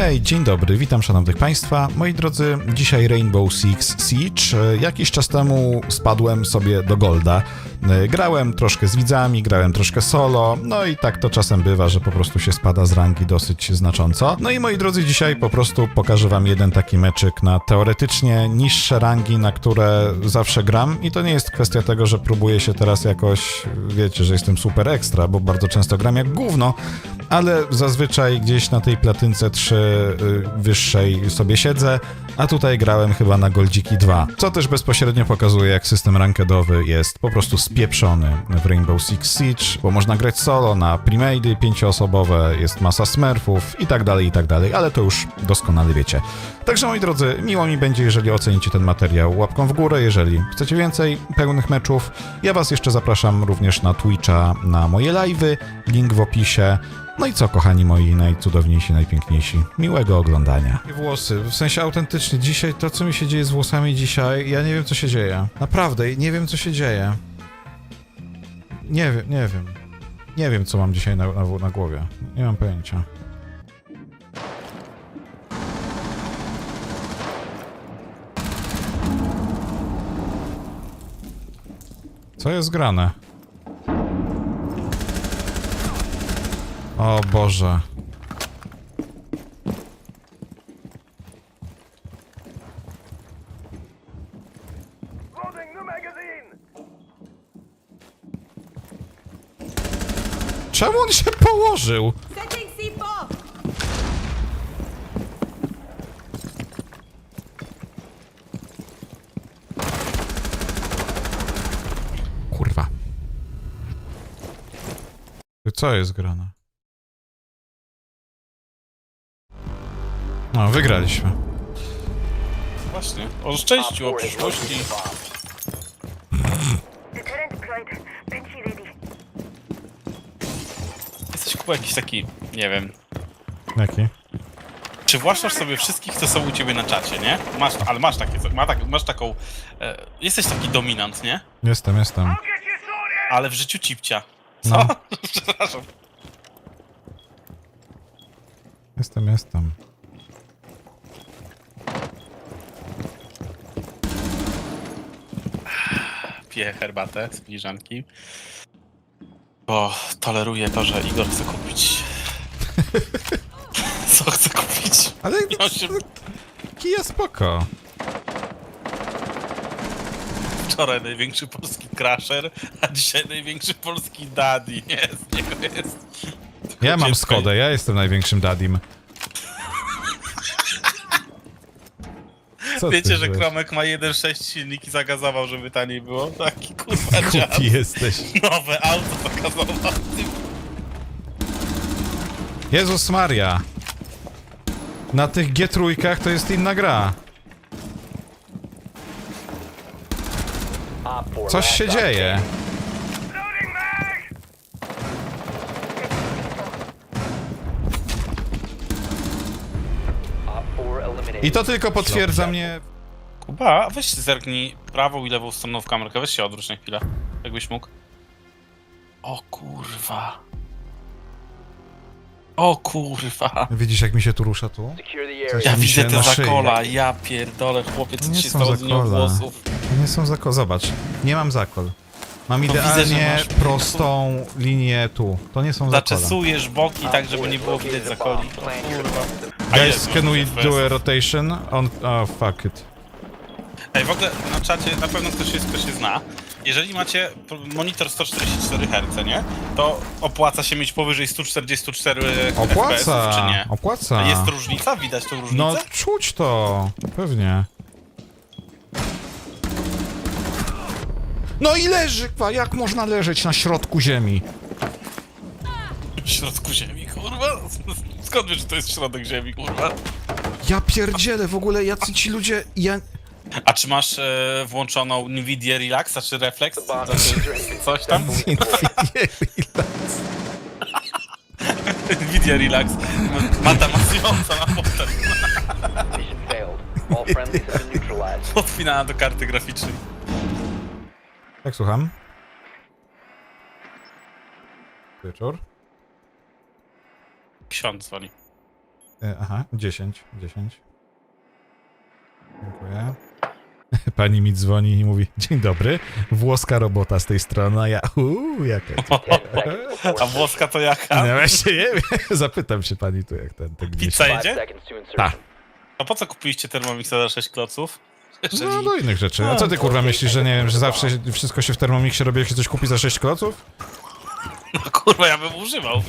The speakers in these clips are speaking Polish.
Hej, dzień dobry, witam szanownych państwa. Moi drodzy, dzisiaj Rainbow Six Siege. E, Jakiś czas temu spadłem sobie do Golda. E, Grałem troszkę z widzami, grałem troszkę solo, no i tak to czasem bywa, że po prostu się spada z rangi dosyć znacząco. No i moi drodzy, dzisiaj po prostu pokażę wam jeden taki meczyk na teoretycznie niższe rangi, na które zawsze gram i to nie jest kwestia tego, że próbuję się teraz jakoś, wiecie, że jestem super ekstra, bo bardzo często gram jak gówno, ale zazwyczaj gdzieś na tej platynce 3 y, wyższej sobie siedzę, a tutaj grałem chyba na Goldziki 2, co też bezpośrednio pokazuje, jak system rankedowy jest po prostu spieprzony w Rainbow Six Siege, bo można grać solo na premady pięcioosobowe, jest masa smurfów i tak dalej, i tak dalej, ale to już doskonale wiecie. Także moi drodzy, miło mi będzie, jeżeli ocenicie ten materiał łapką w górę, jeżeli chcecie więcej pełnych meczów. Ja was jeszcze zapraszam również na Twitcha, na moje live'y, link w opisie. No i co, kochani moi najcudowniejsi, najpiękniejsi, miłego oglądania. Włosy, w sensie autentycznie, dzisiaj to, co mi się dzieje z włosami dzisiaj, ja nie wiem, co się dzieje. Naprawdę, nie wiem, co się dzieje. Nie wiem, nie wiem. Nie wiem, co mam dzisiaj na, na, na głowie. Nie mam pojęcia. Co jest grane? O Boże. Czemu on się położył? Setting C4! Kurwa. Co jest grane? No, wygraliśmy. Właśnie, o szczęściu, o przyszłości. Jesteś chyba jakiś taki, nie wiem. Jaki? Przywłaszczasz sobie wszystkich, co są u ciebie na czacie, nie? Masz, ale masz takie, ma tak, masz taką, e, jesteś taki dominant, nie? Jestem, jestem. Ale w życiu cipcia. Co? No. Przepraszam. Jestem, jestem. Piję herbatę z filiżanki. Bo toleruję to, że Igor chce kupić. Co chce kupić? Ale I on się kija spoko. wczoraj największy polski crasher, a dzisiaj największy polski daddy. Nie, z niego jest. Ja mam Skodę, ja jestem największym dadim. Co Wiecie, że żeś? Kromek ma 1.6 silnik i zagazował, żeby taniej było? Taki kurwa dziad. Głupi jesteś. Nowe auto zagazował. Jezus Maria. Na tych G3 to jest inna gra. Coś się dzieje. I to tylko potwierdza mnie... Kuba, weź zerknij prawą i lewą stroną w kamerkę. Weź się odwróć na chwilę. Jakbyś mógł. O kurwa. O kurwa. Widzisz jak mi się tu rusza tu? Coś Ja mi widzę się te na szyi. zakola. Ja pierdolę, chłopiec, co Nie się są stało z nią zakola. włosów. To nie są zakol. Zobacz. Nie mam zakol. Mam widzę, że idealnie masz- prostą linię tu. To nie są zakola. Zaczesujesz boki tak, żeby nie było widać zakoli. O kurwa. Guys, can we FPS? do a rotation on... Oh, fuck it. Ej, w ogóle na czacie na pewno ktoś jest, kto się zna. Jeżeli macie monitor 144 Hz, nie? To opłaca się mieć powyżej 144 FPS, Opłaca! czy nie? Opłaca! Jest różnica? Widać tą różnicę? No, czuć to! Pewnie. No i leży, kwa, jak można leżeć na środku ziemi? Skąd wiesz, że to jest środek ziemi, kurwa? Ja pierdzielę, w ogóle jacy ci ludzie, ja... A czy masz e, włączoną Nvidia Relaxa, czy Reflex? Znaczy, coś tam? Nvidia Relax. Mata masująca na fotel. Mission failed. All friendlies have been neutralized. Podpinana do karty graficznej. Tak, słucham? Wieczór. Ksiądz dzwoni. E, aha, 10, 10. Dziękuję. Pani mi dzwoni i mówi, dzień dobry, włoska robota z tej strony, a ja, uuu, jaka. A włoska to jaka? No właśnie nie wiem, zapytam się pani tu, jak ten, ten gdzieś. Pizza jedzie? seconds to Ta. insertion. A po co kupiliście Thermomixa za 6 kloców? Jeżeli... No do innych rzeczy. A co ty kurwa myślisz, że nie wiem, że zawsze wszystko się w Thermomixie robi, jak się coś kupi za 6 kloców? No kurwa, ja bym używał,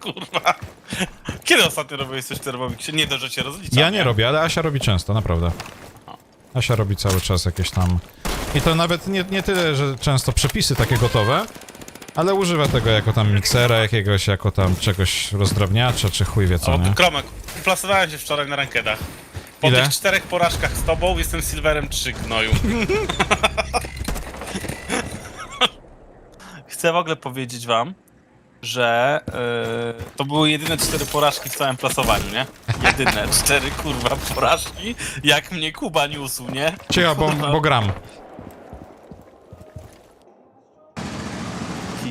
kurwa. Kiedy ostatnio robiłeś coś Thermomixie? Nie do, że cię rozliczam. Ja nie robię, ale Asia robi często, naprawdę. Asia robi cały czas jakieś tam... I to nawet nie, nie tyle, że często przepisy takie gotowe, ale używa tego jako tam miksera jakiegoś, jako tam czegoś rozdrabniacza, czy chuj wie co, O, nie? Kromek, plasowałem się wczoraj na rankedach. Po Ile? tych czterech porażkach z tobą jestem silverem 3 gnoju. Chcę w ogóle powiedzieć wam, że yy, to były jedyne cztery porażki w całym plasowaniu, nie? Jedyne cztery kurwa porażki, jak mnie Kuba niósł, nie? Cicho, bo, bo gram.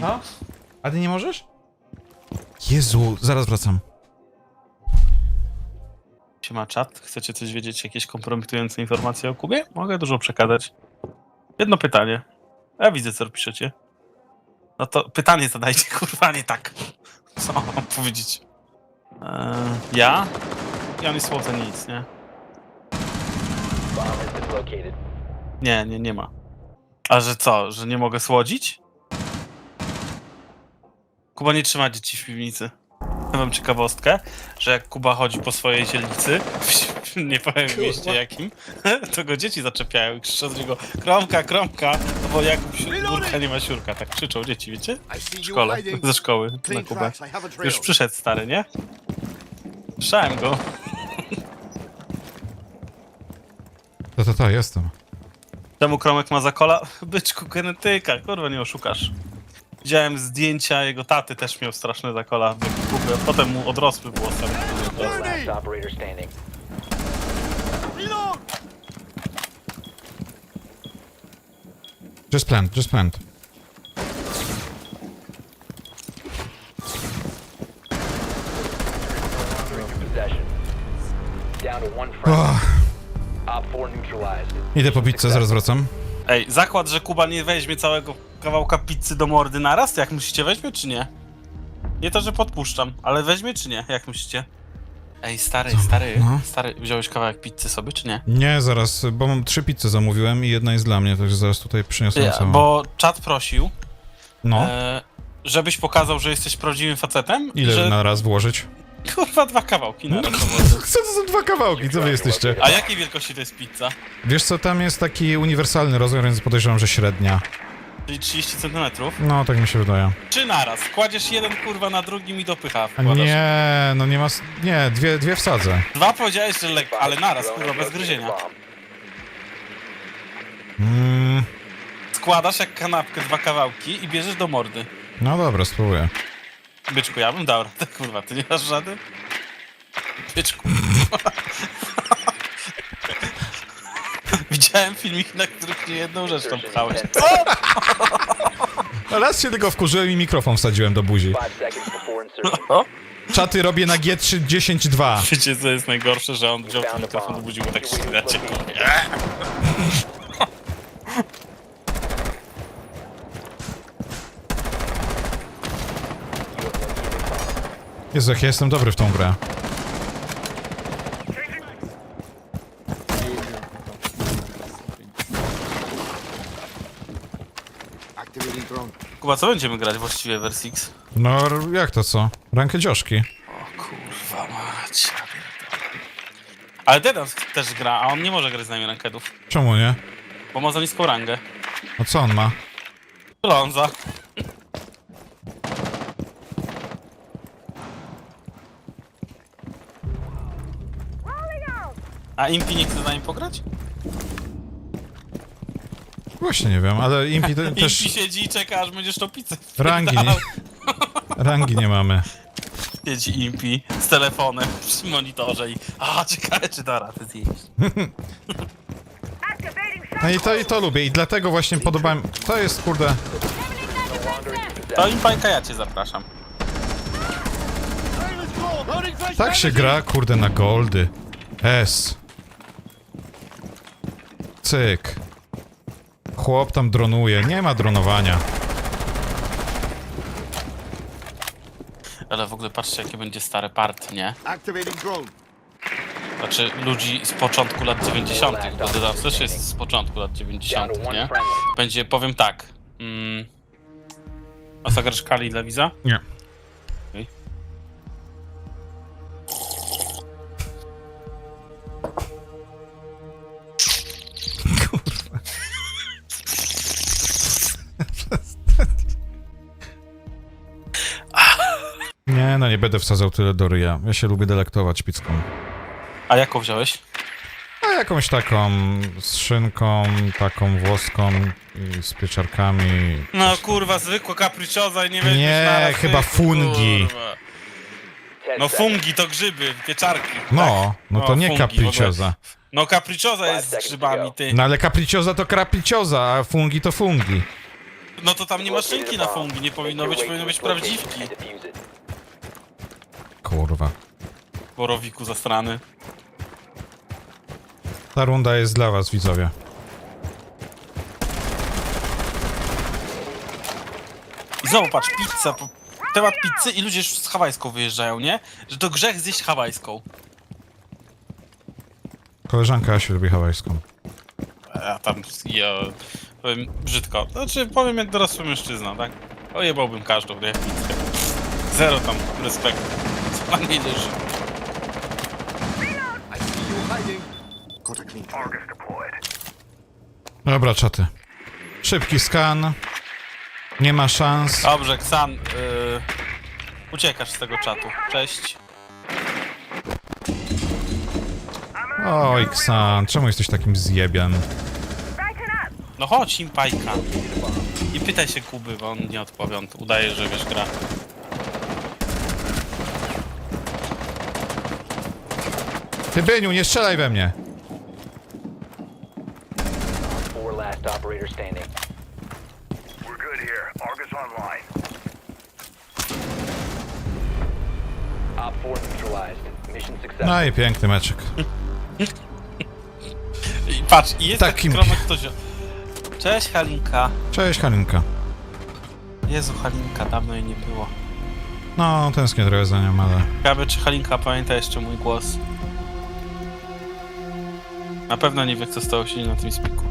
No? A ty nie możesz? Jezu, zaraz wracam. Siema czat, chcecie coś wiedzieć, jakieś kompromitujące informacje o Kubie? Mogę dużo przekazać. Jedno pytanie. Ja widzę, co piszecie. No to pytanie zadajcie, kurwa, nie tak. Co mam powiedzieć? Eee, ja? Ja nie słodzę nic, nie? Nie, nie, nie ma. A że co, że nie mogę słodzić? Kuba nie trzyma dzieci w piwnicy. Mam ciekawostkę, że jak Kuba chodzi po swojej dzielnicy, nie powiem w mieście jakim, to go dzieci zaczepiają i krzyczą z niego kromka, kromka, no bo jak siurka nie ma siurka, tak krzyczą dzieci, wiecie? W szkole, ze szkoły na Kubę. Już przyszedł stary, nie? Słyszałem go. To, to, to, jestem. Czemu Kromek ma zakola? Byczku, genetyka, kurwa, nie oszukasz. Widziałem zdjęcia jego taty, też miał straszne zakola Kuby, a potem mu odrosły. Last operator standing. Just plant, just plant. Oh, Op 4 neutralized. idę po pizzę, zaraz wracam. Ej, zakład, że Kuba nie weźmie całego kawałka pizzy do mordy naraz? Jak myślicie, weźmie czy nie? Nie to, że podpuszczam, ale weźmie czy nie? Jak myślicie? Ej, stary, stary, No. stary, wziąłeś kawałek pizzy sobie czy nie? Nie, zaraz, bo mam trzy pizze zamówiłem i jedna jest dla mnie, także zaraz tutaj przyniosę Ja, całą. bo czat prosił, No, e, żebyś pokazał, że jesteś prawdziwym facetem. ile że... na raz włożyć? Kurwa, dwa kawałki na raz. Co to są dwa kawałki, co wy jesteście? A jakiej wielkości to jest pizza? Wiesz co, tam jest taki uniwersalny rozmiar, więc podejrzewam, że średnia. Czyli 30 cm? No, tak mi się wydaje. Czy naraz? Kładziesz jeden kurwa na drugim i dopycha A wkładasz. nie, no nie ma... s- Nie, dwie, dwie wsadzę. Dwa powiedziałeś, że lekko, ale naraz, kurwa, bez gryzienia. Mm, Składasz jak kanapkę dwa kawałki i bierzesz do mordy. no dobra, spróbuję. Byczku, ja bym dał radę, kurwa, ty nie masz żaden? Byczku. Widziałem filmiki, na których nie jedną rzecz tam pchałeś. A raz się tylko wkurzyłem i mikrofon wsadziłem do buzi. Five seconds before insertion. O, Czaty robię na G3.10.2. wiecie co jest najgorsze, że on wziął ten mikrofon do buzi, bo tak ścinacie. Jezu, jak ja jestem dobry w tą grę. Activating drone. Kuba, co będziemy grać właściwie w Versix? No, jak to co? Rankę dzioszki. O kurwa mać. Ale Dedans też gra, a on nie może grać z nami rankedów, Czemu nie? bo ma za niską rangę. A co on ma? Lonza. A Impi nie chce z nami pograć? Właśnie nie wiem, ale Impi to Impi też... siedzi i czeka, aż będziesz tą pizzę Rangi nie, wpierdalał. rangi nie mamy. Siedzi Impi z telefonem przy monitorze i a, ciekawe czy da radę zjeść. Activating No i to, i to lubię i dlatego właśnie podoba mi... To jest, kurde... To Impajka ja cię zapraszam. Tak się gra, kurde, na goldy. S. Cyk. Chłop tam dronuje. Nie ma dronowania. Ale w ogóle patrzcie, jakie będzie stare party, nie? Activating drone. Znaczy ludzi z początku lat 90., bo Deda też jest z początku lat Down 90., to one nie? Będzie, powiem tak. Mm, a zagrasz Kali dla widza? Nie. Nie, nie będę wsadzał tyle do ryja. Ja się lubię delektować pizzką. A jaką wziąłeś? A jakąś taką z szynką, taką włoską i z pieczarkami. No kurwa, zwykła capricciosa i nie weźmiesz Nie, chyba fungi. kurwa. No fungi to grzyby, pieczarki. No, no to No, nie fungi w ogóle. capricciosa. No capricciosa Five jest z grzybami, ty. No ale capricciosa to capricciosa, a fungi to fungi. No to tam nie ma szynki na fungi, nie powinno być, powinno być prawdziwki. Kurwa. Borowiku zastrany. Ta runda jest dla was, widzowie. I znowu patrz, pizza, po- temat pizzy i ludzie już z hawajską wyjeżdżają, nie? Że to grzech zjeść hawajską. Koleżanka Asi lubi hawajską. A tam, ja powiem brzydko. Znaczy, powiem jak dorosły mężczyzna, tak? Ojebałbym każdą, pizzę. Zero tam respektu. Pan deployed. Dobra, czaty. Szybki skan. Nie ma szans. Dobrze, Ksan, yy, uciekasz z tego czatu. Cześć. Oj, Ksan, czemu jesteś takim zjebiem? No chodź im pajka. I pytaj się Kuby, bo on nie odpowie, on udaje, że wiesz, gra. Ty Byniu, nie strzelaj we mnie! Four last operator standing. We're good here. Argus online. Op 4 neutralized. Mission successful. No i piękny meczek. I patrz, i jest taki Takim- kromek ktoś... Cześć Halinka. Cześć, Halinka. Jezu, Halinka, dawno jej nie było. No, tęsknię trochę za nią, ale... Ciekawe, czy Halinka pamięta jeszcze mój głos. Na pewno nie wie, co stało się na tym spiku.